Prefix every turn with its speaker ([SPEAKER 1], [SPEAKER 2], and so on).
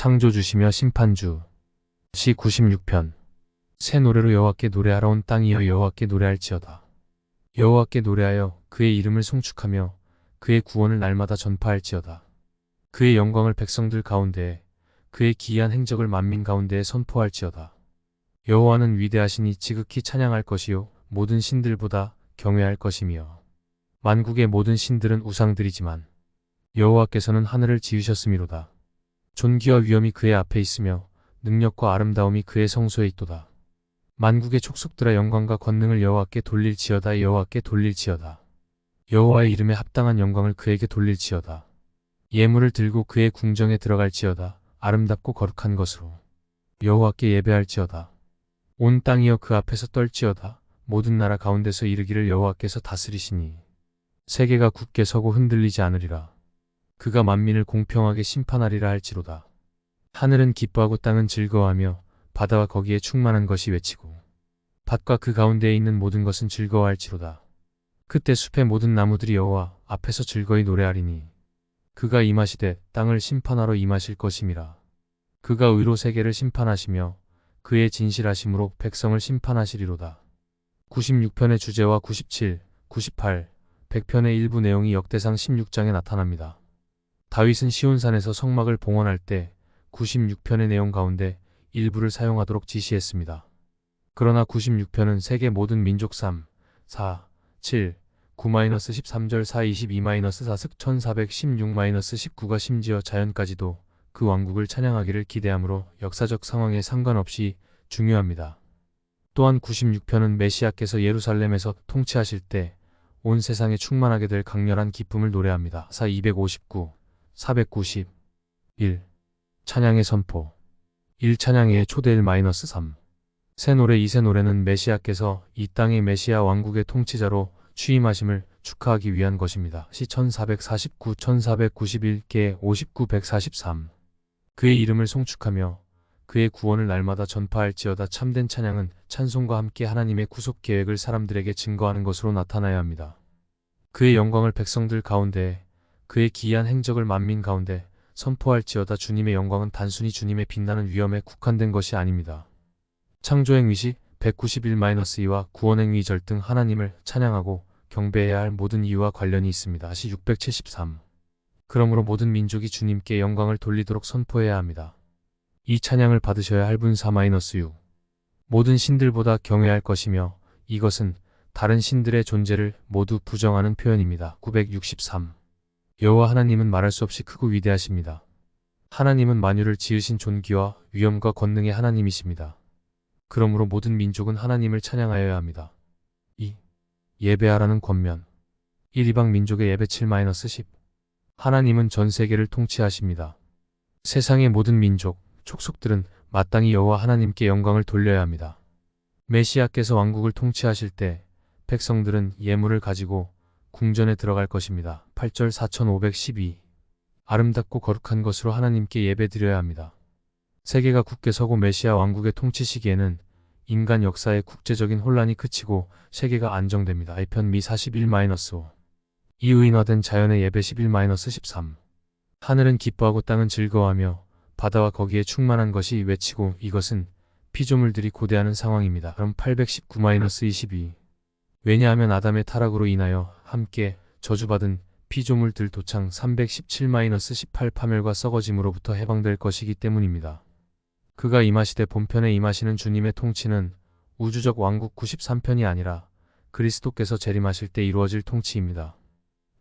[SPEAKER 1] 창조주시며 심판주. 시 96편. 새 노래로 여호와께 노래하러 온 땅이여 여호와께 노래할지어다. 여호와께 노래하여 그의 이름을 송축하며 그의 구원을 날마다 전파할지어다. 그의 영광을 백성들 가운데에 그의 기이한 행적을 만민 가운데에 선포할지어다. 여호와는 위대하시니 지극히 찬양할 것이요 모든 신들보다 경외할 것이며 만국의 모든 신들은 우상들이지만 여호와께서는 하늘을 지으셨음이로다. 존귀와 위엄이 그의 앞에 있으며 능력과 아름다움이 그의 성소에 있도다. 만국의 촉속들아 영광과 권능을 여호와께 돌릴지어다 여호와께 돌릴지어다. 여호와의 이름에 합당한 영광을 그에게 돌릴지어다. 예물을 들고 그의 궁정에 들어갈지어다. 아름답고 거룩한 것으로 여호와께 예배할지어다. 온 땅이여 그 앞에서 떨지어다. 모든 나라 가운데서 이르기를 여호와께서 다스리시니 세계가 굳게 서고 흔들리지 않으리라. 그가 만민을 공평하게 심판하리라 할지로다. 하늘은 기뻐하고 땅은 즐거워하며 바다와 거기에 충만한 것이 외치고 밭과 그 가운데에 있는 모든 것은 즐거워할지로다. 그때 숲의 모든 나무들이 여호와 앞에서 즐거이 노래하리니 그가 임하시되 땅을 심판하러 임하실 것임이라. 그가 의로 세계를 심판하시며 그의 진실하심으로 백성을 심판하시리로다. 96편의 주제와 97, 98, 100편의 일부 내용이 역대상 16장에 나타납니다. 다윗은 시온산에서 성막을 봉헌할 때 96편의 내용 가운데 일부를 사용하도록 지시했습니다. 그러나 96편은 세계 모든 민족 3, 4, 7, 9-13절 4, 22-4슥 1416-19가 심지어 자연까지도 그 왕국을 찬양하기를 기대하므로 역사적 상황에 상관없이 중요합니다. 또한 96편은 메시아께서 예루살렘에서 통치하실 때 온 세상에 충만하게 될 강렬한 기쁨을 노래합니다. 사 259, 490, 1. 찬양의 선포 1. 찬양의 초대 1-3새 노래 이새 노래는 메시아께서 이 땅의 메시아 왕국의 통치자로 취임하심을 축하하기 위한 것입니다. 시 1449, 1491개 59, 143 그의 이름을 송축하며 그의 구원을 날마다 전파할지어다 참된 찬양은 찬송과 함께 하나님의 구속 계획을 사람들에게 증거하는 것으로 나타나야 합니다. 그의 영광을 백성들 가운데 그의 기이한 행적을 만민 가운데 선포할지어다 주님의 영광은 단순히 주님의 빛나는 위엄에 국한된 것이 아닙니다. 창조행위시 191-2와 구원행위 절등 하나님을 찬양하고 경배해야 할 모든 이유와 관련이 있습니다. 시 673. 그러므로 모든 민족이 주님께 영광을 돌리도록 선포해야 합니다. 이 찬양을 받으셔야 할 분 4-6. 모든 신들보다 경외할 것이며 이것은 다른 신들의 존재를 모두 부정하는 표현입니다. 963. 여호와 하나님은 말할 수 없이 크고 위대하십니다. 하나님은 만유를 지으신 존귀와 위엄과 권능의 하나님이십니다. 그러므로 모든 민족은 하나님을 찬양하여야 합니다. 2. 예배하라는 권면 1. 이방 민족의 예배 7-10 하나님은 전 세계를 통치하십니다. 세상의 모든 민족, 촉속들은 마땅히 여호와 하나님께 영광을 돌려야 합니다. 메시아께서 왕국을 통치하실 때 백성들은 예물을 가지고 궁전에 들어갈 것입니다. 8절 4512 아름답고 거룩한 것으로 하나님께 예배드려야 합니다. 세계가 굳게 서고 메시아 왕국의 통치 시기에는 인간 역사의 국제적인 혼란이 그치고 세계가 안정됩니다. 1편 미 41-5 이의인화된 자연의 예배 11-13 하늘은 기뻐하고 땅은 즐거워하며 바다와 거기에 충만한 것이 외치고 이것은 피조물들이 고대하는 상황입니다. 그럼 819-22 왜냐하면 아담의 타락으로 인하여 함께 저주받은 피조물들 도창 317-18 파멸과 썩어짐으로부터 해방될 것이기 때문입니다. 그가 임하시되 본편에 임하시는 주님의 통치는 우주적 왕국 93편이 아니라 그리스도께서 재림하실 때 이루어질 통치입니다.